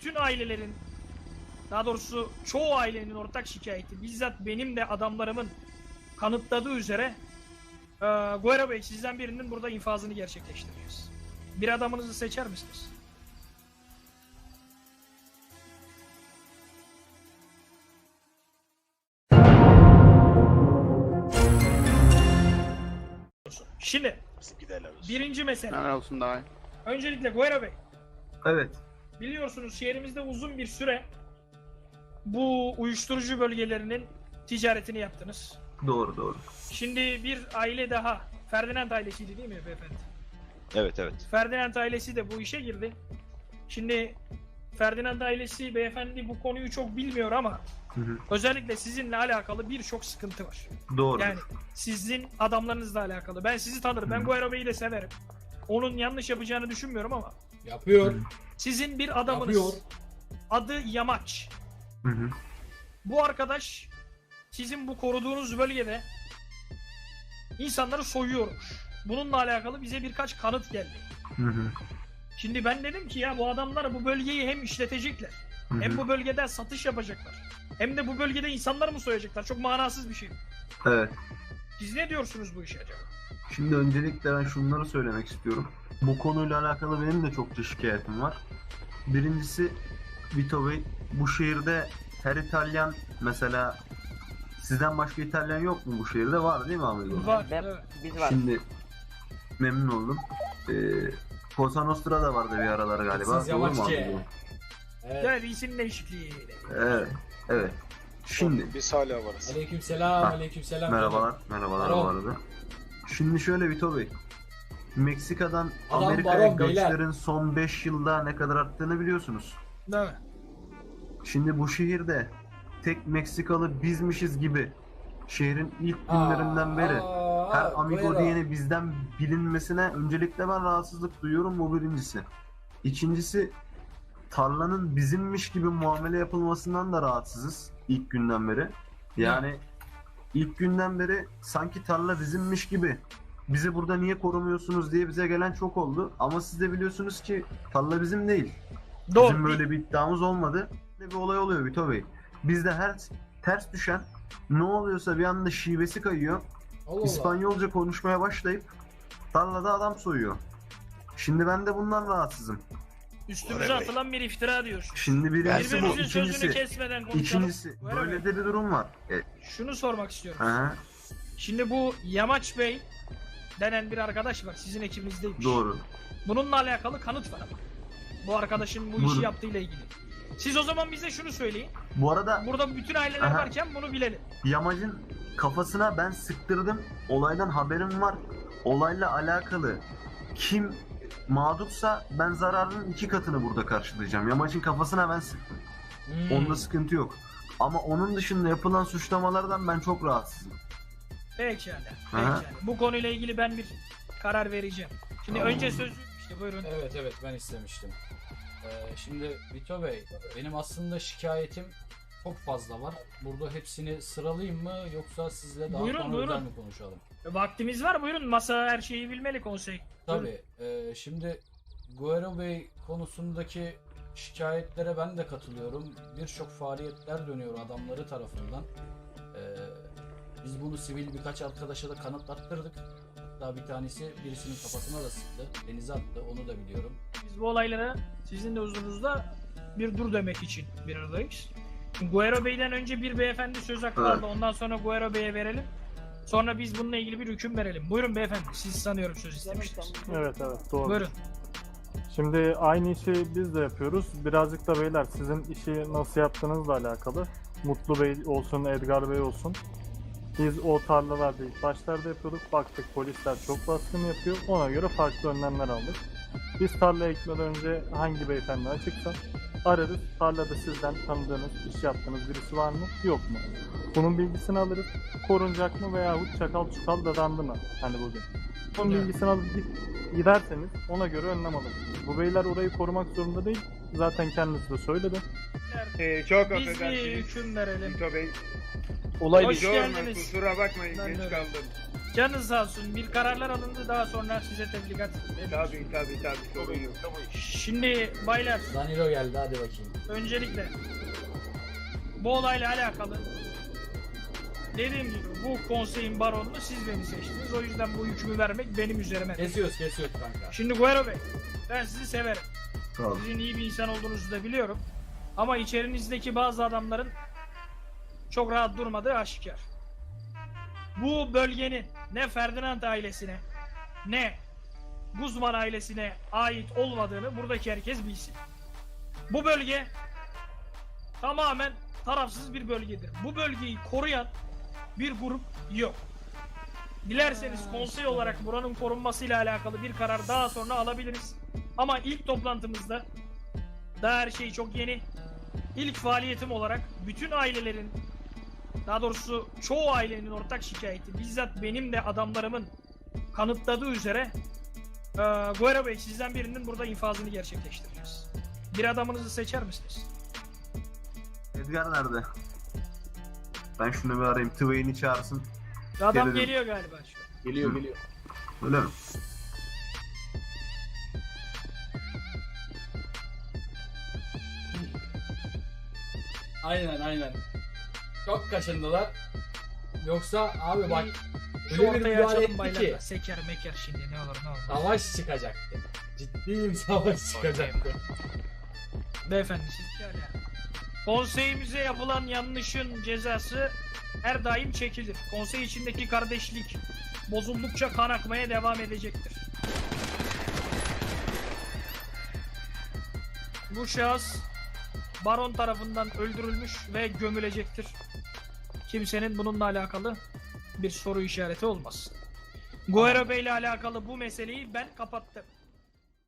bütün ailelerin daha doğrusu çoğu ailenin ortak şikayeti bizzat benim de adamlarımın kanıtladığı üzere eee Guerra Bey sizden birinin burada infazını gerçekleştireceğiz. Bir adamınızı seçer misiniz? Şimdi birinci mesele. Hemen olsun daha iyi. Öncelikle Guerra Bey Evet. Biliyorsunuz şehrimizde uzun bir süre bu uyuşturucu bölgelerinin ticaretini yaptınız. Doğru doğru. Şimdi bir aile daha Ferdinand ailesiydi değil mi beyefendi? Evet evet. Ferdinand ailesi de bu işe girdi. Şimdi Ferdinand ailesi beyefendi bu konuyu çok bilmiyor ama Hı hı. özellikle sizinle alakalı birçok sıkıntı var. Doğru. Yani sizin adamlarınızla alakalı. Ben sizi tanırım. Ben Hı. Guerra Bey'i de severim. Onun yanlış yapacağını düşünmüyorum ama Yapıyor. Sizin bir adamınız Yapıyor. adı Yamaç. Hı hı. Bu arkadaş sizin bu koruduğunuz bölgede insanları soyuyormuş. Bununla alakalı bize birkaç kanıt geldi. Hı hı. Şimdi ben dedim ki ya bu adamlar bu bölgeyi hem işletecekler, Hı hı. hem bu bölgede satış yapacaklar. Hem de bu bölgede insanlar mı soyacaklar? Çok manasız bir şey. Evet. Siz ne diyorsunuz bu işe acaba? Şimdi öncelikle ben şunları söylemek istiyorum. Bu konuyla alakalı benim de çokça şikayetim var. Birincisi Vito Bey bu şehirde her İtalyan mesela sizden başka İtalyan yok mu bu şehirde? Var değil mi amigo? Var. Ben-. Biz var. Şimdi memnun oldum. Ee, Cosa Nostra da vardı bir aralar galiba. Siz Doğru mu Yamaççı. amigo? Evet. Yani isim değişikliği. Evet. Evet. Şimdi Biz hala varız. Aleykümselam, Ha. aleykümselam. Merhabalar, merhabalar Baron. bu arada. Şimdi şöyle Vito Bey. Meksika'dan Adam Amerika'ya baron beyler. göçlerin son 5 yılda ne kadar arttığını biliyorsunuz. Değil mi? Şimdi bu şehirde tek Meksikalı bizmişiz gibi şehrin ilk Aa, günlerinden beri aa, her amigo diyeni bizden bilinmesine öncelikle ben rahatsızlık duyuyorum bu birincisi. İkincisi tarlanın bizimmiş gibi muamele yapılmasından da rahatsızız ilk günden beri. Yani ilk günden beri sanki tarla bizimmiş gibi bizi burada niye korumuyorsunuz diye bize gelen çok oldu. Ama siz de biliyorsunuz ki tarla bizim değil. Doğru. Bizim böyle bir iddiamız olmadı. Böyle bir olay oluyor Vito Bey. Bizde her ters düşen ne oluyorsa bir anda şivesi kayıyor. Allah Allah. İspanyolca konuşmaya başlayıp tarlada adam soyuyor. Şimdi ben de bundan rahatsızım. Üstümüze atılan bir iftira diyor. Şimdi birincisi bu, ikincisi, kesmeden konuşalım. ikincisi böyle de bir durum var. E, Şunu sormak istiyorum. aha, Şimdi bu Yamaç Bey denen bir arkadaş var. Sizin ekibinizdeymiş. doğru. Bununla alakalı kanıt var ama. Bu arkadaşın bu işi Buyurun. yaptığıyla ilgili. Siz o zaman bize şunu söyleyin. Bu arada Burada bütün aileler Aha. varken bunu bilelim. Yamacın kafasına ben sıktırdım. Olaydan haberim var. Olayla alakalı kim mağdursa ben zararının iki katını burada karşılayacağım. Yamacın kafasına ben sıktım. Hmm. Onda sıkıntı yok. Ama onun dışında yapılan suçlamalardan ben çok rahatsızım. Pekala. Aha. Pekala. Bu konuyla ilgili ben bir karar vereceğim. Şimdi Tamam. önce sözü işte buyurun. Evet evet ben istemiştim. Ee, şimdi Vito Bey benim aslında şikayetim çok fazla var. Burada hepsini sıralayayım mı yoksa sizle daha Buyurun, sonra buyurun. özel mi konuşalım? Vaktimiz var buyurun. Masa her şeyi bilmeli konsey. Tabii. e, şimdi Guerra Bey konusundaki şikayetlere ben de katılıyorum. Birçok faaliyetler dönüyor adamları tarafından. Biz bunu sivil birkaç arkadaşa da kanıtlattırdık. Daha bir tanesi birisinin kafasına da sıktı. Denize attı. Onu da biliyorum. Biz bu olaylara sizin de huzurunuzda bir dur demek için bir aradayız. Guerra Bey'den önce bir beyefendi söz hakkı aldı. Ondan sonra Guerra Bey'e verelim. Sonra biz bununla ilgili bir hüküm verelim. Buyurun beyefendi. Siz sanıyorum söz istemiştiniz. Evet evet doğru. Buyurun. Şimdi aynı işi biz de yapıyoruz. Birazcık da beyler sizin işi nasıl yaptığınızla alakalı. Mutlu Bey olsun, Edgar Bey olsun. Biz o tarlalarda ilk başlarda yapıyorduk. Baktık polisler çok baskın yapıyor. Ona göre farklı önlemler aldık. Biz tarlaya gitmeden önce hangi beyefendi açıksa ararız. Tarlada sizden tanıdığınız, iş yaptığınız birisi var mı? Yok mu? Bunun bilgisini alırız. Korunacak mı veyahut çakal çukal dadandı mı? Hani bugün. Bunun Evet. bilgisini alıp giderseniz ona göre önlem alın. Bu beyler orayı korumak zorunda değil. Zaten kendisi de söyledi. Ee, çok Biz bir hüküm verelim. Vito Bey. Hoş Sorma, geldiniz. kusura bakmayın Ben geç de kaldım. Canınız sağ olsun. Bir kararlar alındı daha sonra size tebligat. Tabii tabii tabii sorun yok. Şimdi baylar Danilo geldi hadi bakayım. öncelikle bu olayla alakalı dediğim gibi bu konseyin baronunu siz beni seçtiniz. O yüzden bu hükmü vermek benim üzerime. Kesiyoruz kesiyoruz kanka. Şimdi Guero Bey ben sizi severim. Sağ ol. Sizin iyi bir insan olduğunuzu da biliyorum. Ama içerinizdeki bazı adamların çok rahat durmadığı aşikar. Bu bölgenin ne Ferdinand ailesine ne Guzman ailesine ait olmadığını buradaki herkes bilsin. Bu bölge tamamen tarafsız bir bölgedir. Bu bölgeyi koruyan bir grup yok. Dilerseniz konsey olarak buranın korunmasıyla alakalı bir karar daha sonra alabiliriz. Ama ilk toplantımızda daha her şey çok yeni. İlk faaliyetim olarak bütün ailelerin daha doğrusu çoğu ailenin ortak şikayeti bizzat benim de adamlarımın kanıtladığı üzere eee Guerra Bey sizden birinin burada infazını gerçekleştireceğiz. Bir adamınızı seçer misiniz? Edgar nerede? Ben şunu bir arayayım. Twain'i çağırsın. Adam Gelelim. geliyor galiba şu an. Geliyor geliyor. Öyle mi? Aynen aynen. Çok kaşındılar. Yoksa abi bak Şu öyle bir müdahale açalım etti ki. Seker meker şimdi ne olur ne olmaz. savaş çıkacaktı. Ciddiyim savaş çıkacaktı. Beyefendi siz şöyle. Konseyimize yapılan yanlışın cezası her daim çekilir. Konsey içindeki kardeşlik bozuldukça kan akmaya devam edecektir. Bu şahıs baron tarafından öldürülmüş ve gömülecektir. Kimsenin bununla alakalı bir soru işareti olmasın. Guerra Bey ile alakalı bu meseleyi ben kapattım.